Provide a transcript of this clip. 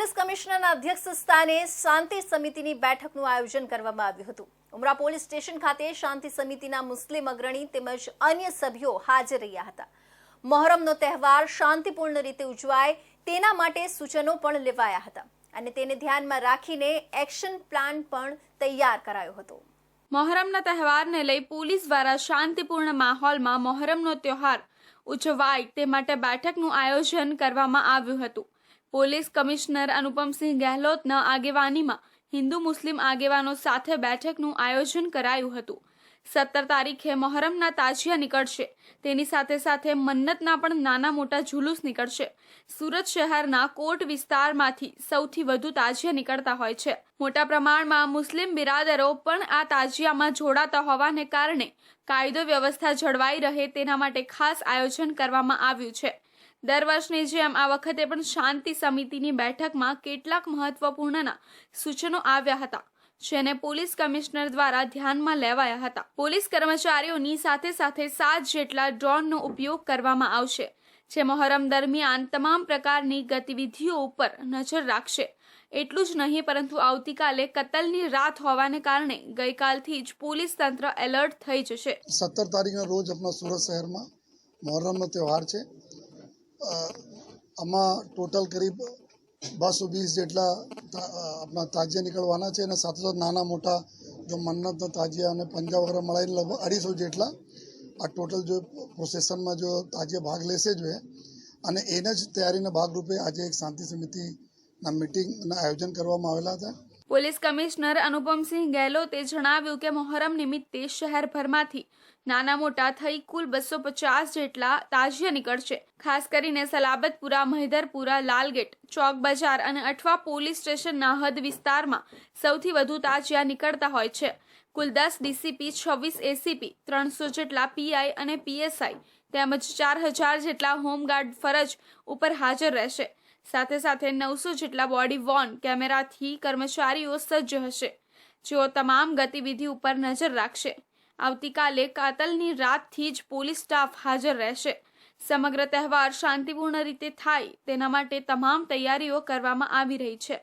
Police કમિશનરના અધ્યક્ષ સ્થાને શાંતિ સમિતિની બેઠકનું આયોજન કરવામાં આવ્યું હતું. ઉમરા પોલીસ સ્ટેશન ખાતે શાંતિ સમિતિના મુસ્લિમ અગ્રણી તેમજ અન્ય સભ્યો હાજર રહ્યા હતા. મહોરમનો તહેવાર શાંતિપૂર્ણ રીતે ઉજવાય તેના માટે સૂચનો પણ લેવાયા હતા અને તેને ધ્યાનમાં રાખીને એક્શન પ્લાન પણ તૈયાર કરાયો હતો. મોહરમના તહેવારને લઈ પોલીસ દ્વારા શાંતિપૂર્ણ માહોલમાં મહોરમનો તહેવાર ઉજવાય તે માટે બેઠકનું આયોજન કરવામાં આવ્યું હતું. પોલીસ કમિશનર અનુપમસિંહ ગેહલોતના આગેવાનીમાં હિન્દુ મુસ્લિમ આગેવાનો સાથે બેઠકનું આયોજન કરાયું હતું. સત્તર તારીખે મહોરમના તાજિયા નીકળશે. તેની સાથે સાથે મન્નતના પણ નાના મોટા જુલુસ નીકળશે. સુરત શહેરના કોટ વિસ્તારમાંથી સૌથી વધુ તાજિયા નીકળતા હોય છે. મોટા પ્રમાણમાં મુસ્લિમ બિરાદરો પણ આ તાજિયામાં જોડાતા હોવાને કારણે કાયદો વ્યવસ્થા જળવાઈ રહે તેના માટે ખાસ આયોજન કરવામાં આવ્યું છે. દર વર્ષની જેમ આ વખતે પણ શાંતિ સમિતિની બેઠકમાં કેટલાક મહત્વપૂર્ણના સૂચનો આવ્યા હતા, જેને પોલીસ કમિશનર દ્વારા ધ્યાનમાં લેવાયા હતા. પોલીસ કર્મચારીઓની સાથે સાથે સાત જેટલા ડ્રોનનો ઉપયોગ કરવામાં આવશે, જે મોહરમ દરમિયાન તમામ પ્રકારની ગતિવિધિઓ ઉપર નજર રાખશે. એટલું જ નહીં, પરંતુ આવતીકાલે કતલની રાત હોવાને કારણે ગઈકાલથી જ પોલીસ તંત્ર એલર્ટ થઈ જશે. સત્તર તારીખના રોજ આપણા સુરત શહેરમાં મહોરમનો તહેવાર છે. આમાં ટોટલ કરીબ બસો વીસ જેટલા આપણા તાજિયા નીકળવાના છે અને સાથે સાથે નાના મોટા જો મન્નતનો તાજિયા અને પંજા વગેરે મળીને લગભગ અઢીસો જેટલા આ ટોટલ જો પ્રોસેસનમાં જો તાજિયા ભાગ લેશે જ અને એને જ તૈયારીના ભાગરૂપે આજે એક શાંતિ સમિતિના મિટિંગના આયોજન કરવામાં આવેલા હતા. પોલીસ કમિશનર અનુપમસિંહ ગેહલોતે જણાવ્યું કે મોહરમ નિમિત્તે શહેરભરમાંથી નાના મોટા થઈ કુલ બસો પચાસ જેટલા તાજિયા નીકળશે. ખાસ કરીને સલાબતપુરા મહિધરપુરા લાલગેટ, ચોક બજાર અને અઠવા પોલીસ સ્ટેશનના હદ વિસ્તારમાં સૌથી વધુ તાજિયા નીકળતા હોય છે. કુલ દસ ડીસીપી, છવ્વીસ એસીપી, ત્રણસો જેટલા પીઆઈ અને પીએસઆઈ તેમજ ચાર હજાર જેટલા હોમગાર્ડ ફરજ ઉપર હાજર રહેશે. સાથે સાથે નવસો જેટલા બોડી વોર્ન કેમેરાથી કર્મચારીઓ સજ્જ હશે. જેઓ તમામ ગતિવિધિ ઉપર નજર રાખશે. આવતીકાલે કાતલની રાતથી જ પોલીસ સ્ટાફ હાજર રહેશે. સમગ્ર તહેવાર શાંતિપૂર્ણ રીતે થાય તેના માટે તમામ તૈયારીઓ કરવામાં આવી રહી છે.